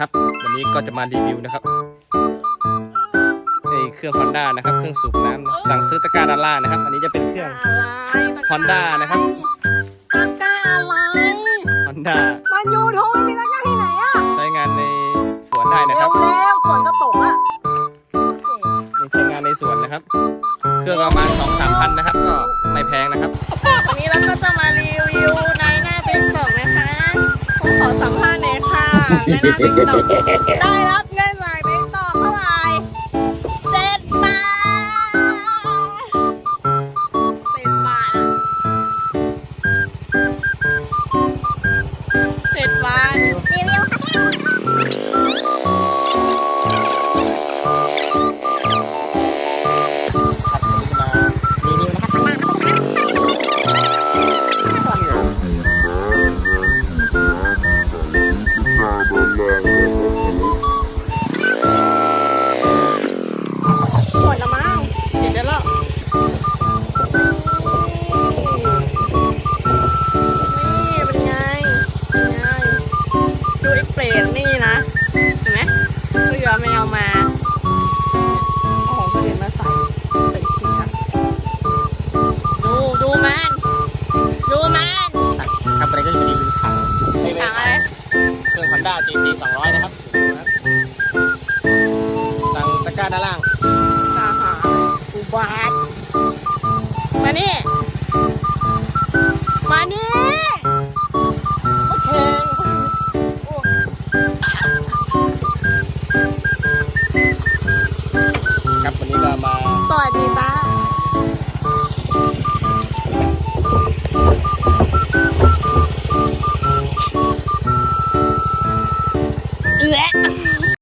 นะครับ วันนี้ก็จะมารีวิวนะครับในเครื่อง Honda นะครับ เครื่องสูบน้ำนะสั่งซื้อตะกร้าด้านล่างนะครับ อันนี้จะเป็นเครื่อง Honda นะครับ ตะกร้าอะไร Honda มันยูทูบไม่มีตะกร้าที่ไหนอะใช้งานในสวนได้นะคเร็รับวเร็วฝนจะตกละนี่ใช้งานในสวนนะครับ เครื่องประมาณ2 3พันนะครับ ก็ไม่แพงนะครับ ในหน้ Honda GT 200 นะครับสั่งตะกร้าด้านล่างสาหาอุบาท มานี่ มานี่โอเคโอ้ครับวันนี้ก็มา สวัสดีจ้า เอ๊ะ